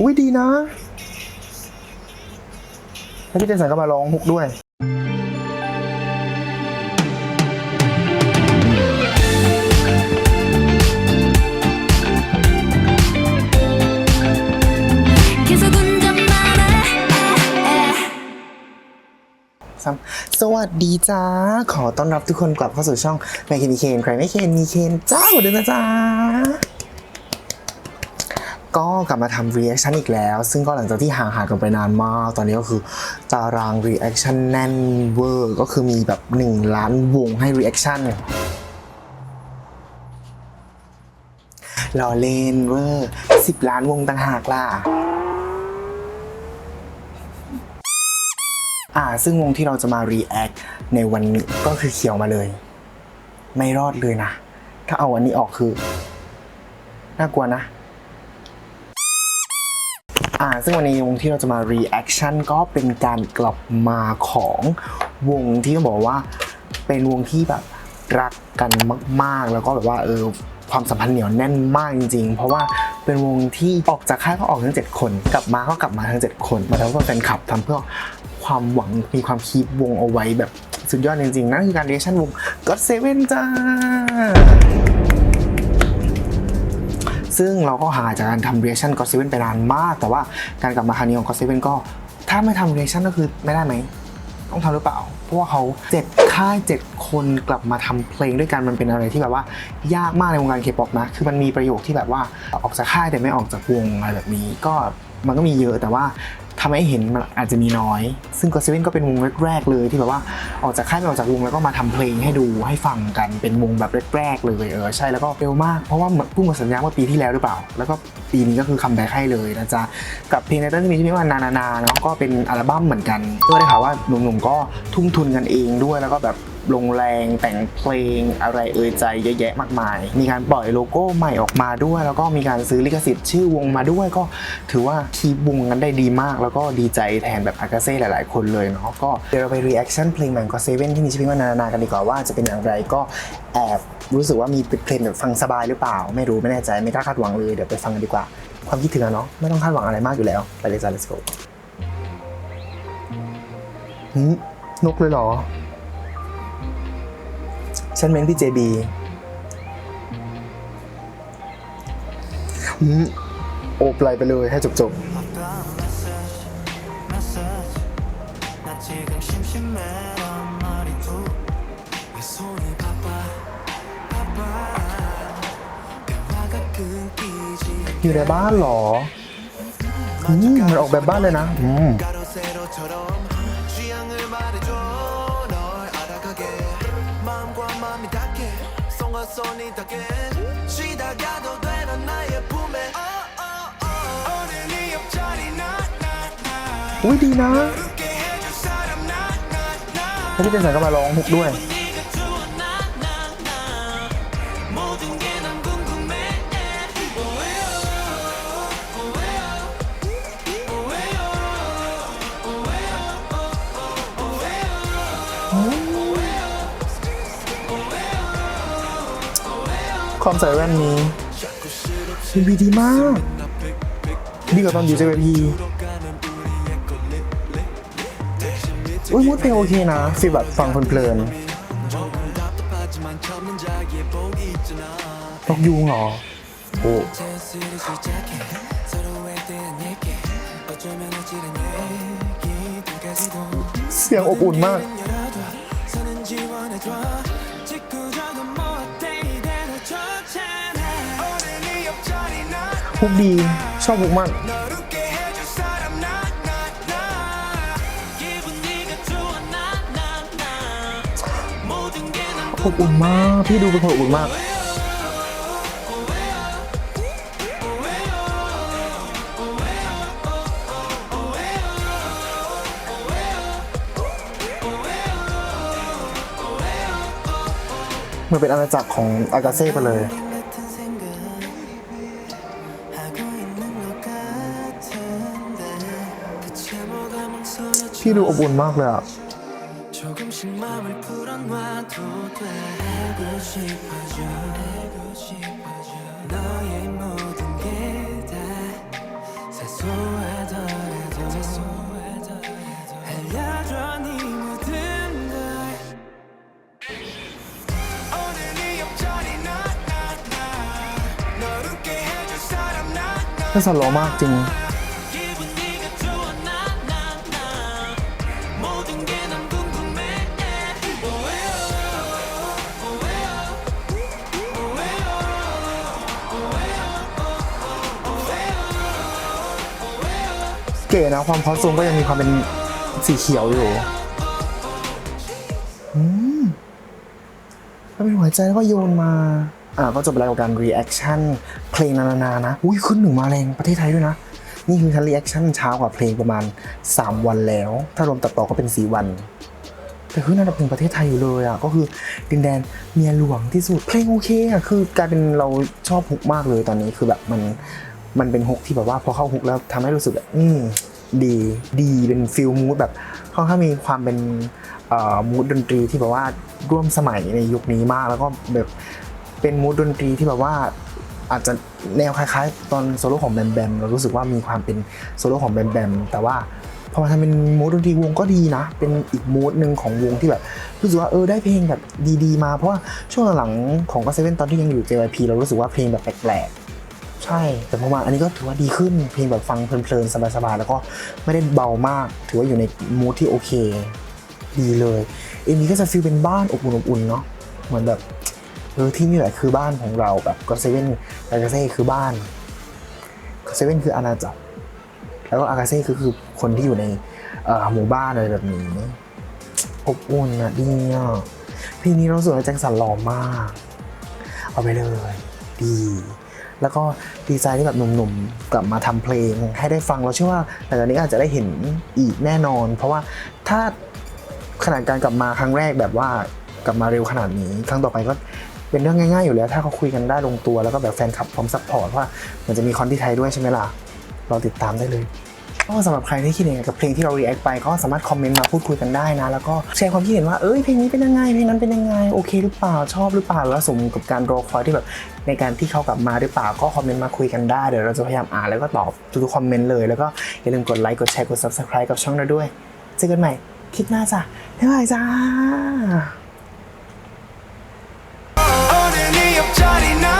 อุ้ยดีนะ แล้วพี่เจสันก็มาร้องฮุกด้วย 계속 운전만 해 ซ้ำสวัสดีจ้า ขอต้อนรับทุกคนกลับเข้าสู่ช่องไม่เคนมีเคนใครไม่เคนมีเคนจ้าเหมือนเดิมนะจ้า ก็กลับมาทำ reaction อีกแล้ว ซึ่งก็หลังจากที่ห่างหายกันไปนานมาก ตอนนี้ก็คือตาราง reaction แน่นเวอร์ ก็คือมีแบบ 1 ล้านวงให้ reaction รอเล่นเวอร์10ล้านวงต่างหากล่ะอ่า ซึ่งวงที่เราจะมา react ในวันนี้ก็คือเขียวมาเลย ไม่รอดเลยนะ ถ้าเอาอันนี้ออกคือ น่ากลัวนะ อ่าซึ่งวันนี้วงที่เราจะมา reaction ก็เป็นการกลับมาของวงที่ต้องบอกว่าเป็นวงที่แบบรักกันมาก ๆ แล้วก็แบบว่าเออความสัมพันธ์เหนียวแน่นมากจริง ๆ เพราะว่าเป็นวงที่ออกจากค่ายก็ออกทั้ง 7 คน กลับมาก็กลับมาทั้ง 7 คน มาทำเพื่อแฟนคลับทำเพื่อความหวังมีความคีบวงเอาไว้แบบสุดยอดจริงๆ นั่นคือการ reaction วง God Seven จ้า ซึ่งเราก็หาจากการทำ reaction God Seven ไปนานมาก แต่ว่าการกลับมาครั้งนี้ของก็เซเว่นก็ ถ้าไม่ทำเรียชั่นก็คือไม่ได้ไหม ต้องทำหรือเปล่า เพราะว่าเขาเจ็ดค่ายเจ็ดคนกลับมาทำเพลงด้วยกันมันเป็นอะไรที่แบบว่ายากมากในวงการเคป๊อปนะ คือมันมีประโยคที่แบบว่าออกจากค่ายแต่ไม่ออกจากวงอะไรแบบนี้ก็ มันก็มีเยอะแต่ว่าทำให้เห็นมันอาจจะมีน้อย ซึ่งก็เซเว่นก็เป็นวงแรกๆเลยที่แบบว่าออกจากค่ายม่ออกจากวงแล้วก็มาทำเพลงให้ดูให้ฟังกันเป็นวงแบบแรกๆเลยเออใช่แล้วก็เร็วมากเพราะว่าเหมือนพิ่งหมดสัญญาเมื่อปีที่แล้วหรือเปล่า แล้วก็ปีนี้ก็คือคัมแบ็กให้เลยนะจ๊ะกับเพลงในต้นที่มีชื่อว่านานานาเนาะก็เป็นอัลบั้มเหมือนกันก็ได้ข่าวว่าหนุ่มๆก็ทุ่มทุนกันเองด้วยแล้วก็แบบลงแรงแต่งเพลงอะไรเอ่ยใจเยอะแยะมากมาย มีการปล่อยโลโก้ใหม่ออกมาด้วย แล้วก็มีการซื้อลิขสิทธิ์ชื่อวงมาด้วย ก็ถือว่าคีบวงกันได้ดีมาก แล้วก็ดีใจแทนแบบอากาเซ่หลาย ๆ คนเลยเนาะก็เดี๋ยวเราไป reaction เพลงใหม่ของเซเว่นที่มีชื่อเพลงว่านานากันดีกว่าว่าจะเป็นอย่างไรก็แอบรู้สึกว่ามีเพลงแบบฟังสบายหรือเปล่า ไม่รู้ไม่แน่ใจไม่กล้าคาดหวังเลยเดี๋ยวไปฟังกันดีกว่า ความคิดถึงอะเนาะไม่ต้องคาดหวังอะไรมากอยู่แล้วไปเลยจ้า let's go หืมนกเลยเหรอ ฉันเม้นพี่เจบีโอบไหลไปเลยให้จบจบอยู่ในบ้านหรอมันออกแบบบ้านเลยนะ อืม はそうにだけ死だがどでらないやぶめ俺によっちゃりなอุ้ยดีนะ ถ้าพี่เจสันก็มาร้องฮุกด้วย ความใส่แว่นนี้ดีวีดีมากดีกว่าตอนอยู่เจวพีอุ้ยมูดเพลงโอเคนะฟีลแบบฟังเพลินๆต้องยูงเหรอโอ้เสียงอบอุ่นมาก ฮุกดีชอบฮุมากอบอุ่นมากพี่ดูเป็นคนอบอุ่นมากมันเป็นอาณาจักรของอากาเซ่ไปเลย 소리 พี่ดูอบอุ่นมากเลยอ่ะ 조금씩 마음을 풀어놔도 돼 알고 싶어져 알고 싶어져 너의 모든 게 다 사소 소외더라도 알려줘 네 모든 걸 오늘 네 옆자리 나나나 널 웃게 해줄 사람 나나 ถ้าสโลว์มากจริง ก๋นะ ความคอสตูมก็ยังมีความเป็นสีเขียวอยู่อืมก็เป็นหัวใจแล้วก็โยนมา อ่าก็จบไปแล้วกับการ reaction เพลงนานานะ อุ้ยขึ้นหนึ่งมาแรงประเทศไทยด้วยนะ นี่คือฉัน reaction ช้ากว่าเพลงประมาณ 3 วันแล้ว ถ้ารวมตัดต่อก็เป็น 4 วันแต่ขึ้นอันดับหนึ่งประเทศไทยอยู่เลยอะก็คือดินแดนเมียหลวงที่สุดเพลงโอเคอะคือกลายเป็นเราชอบฮุกมากเลยตอนนี้คือแบบมันมันเป็นฮุกที่แบบว่าพอเข้าฮุกแล้วทำให้รู้สึกแบบอืม ดีดีเป็นฟิลมูดแบบค่อนข้างมีความเป็นมูดดนตรีที่แบบว่าร่วมสมัยในยุคนี้มาก แล้วก็แบบเป็นมูดดนตรีที่แบบว่าอาจจะแนวคล้ายๆ ตอนโซโล่ของแบมแบมเรารู้สึกว่ามีความเป็นโซโล่ของแบมแบมแต่ว่าพอมาทำเป็นมูดดนตรีวงก็ดีนะ เป็นอีกมูดหนึ่งของวงที่แบบรู้สึกว่าเออได้เพลงแบบดีๆ มาเพราะว่าช่วงหลังของก็เซเว่นตอนที่ยังอยู่ JYP เรารู้สึกว่าเพลงแบบแปลก ใช่แต่พอมาอันนี้ก็ถือว่าดีขึ้นเพลงแบบฟังเพลินๆสบายๆแล้วก็ไม่ได้เบามาก ถือว่าอยู่ในมูดที่โอเค ดีเลยเอ็มนี้ก็จะฟีลเป็นบ้านอบอุ่นอบอุ่นเนาะเหมือนแบบเออที่นี่แหละคือบ้านของเราแบบก็เซเว่นอากาเซ่คือบ้านก็เซเว่นคืออาณาจักรแล้วก็อากาเซ่คือคือคนที่อยู่ในหมู่บ้านอะไรแบบนี้อบอุ่นอะดีอะเพลงนี้เราสว่าแจ็คสันหล่อมาก เอาไปเลย ดี แล้วก็ดีใจที่แบบหนุ่มๆ กลับมาทำเพลงให้ได้ฟังเราเชื่อว่าหลังจากนี้อาจจะได้เห็นอีกแน่นอน เพราะว่าถ้าขนาดการกลับมาครั้งแรกแบบว่ากลับมาเร็วขนาดนี้ครั้งต่อไปก็เป็นเรื่องง่ายๆอยู่แล้ว ถ้าเขาคุยกันได้ลงตัวแล้วก็แบบแฟนคลับพร้อมซัพพอร์ตว่ามันจะมีคอนที่ไทยด้วยใช่ไหมล่ะเราติดตามได้เลย ก็สำหรับใครที่คิดยังไงกับเพลงที่เรา react ไปก็สามารถคอมเมนต์มาพูดคุยกันได้นะ แล้วก็แชร์ความคิดเห็นว่าเอ้ยเพลงนี้เป็นยังไงเพลงนั้นเป็นยังไงโอเคหรือเปล่าชอบหรือเปล่าหรือว่าสมกับการรอคอยที่แบบในการที่เขากลับมาหรือเปล่าก็คอมเมนต์มาคุยกันได้เดี๋ยวเราจะพยายามอ่านแล้วก็ตอบทุกๆคอมเมนต์เลยแล้วก็อย่าลืมกดไลค์กดแชร์กด subscribe กับช่องเราด้วยเจอกันใหม่คลิปหน้าจ้ะบ๊ายบายจ้า 오늘 네 옆자리 나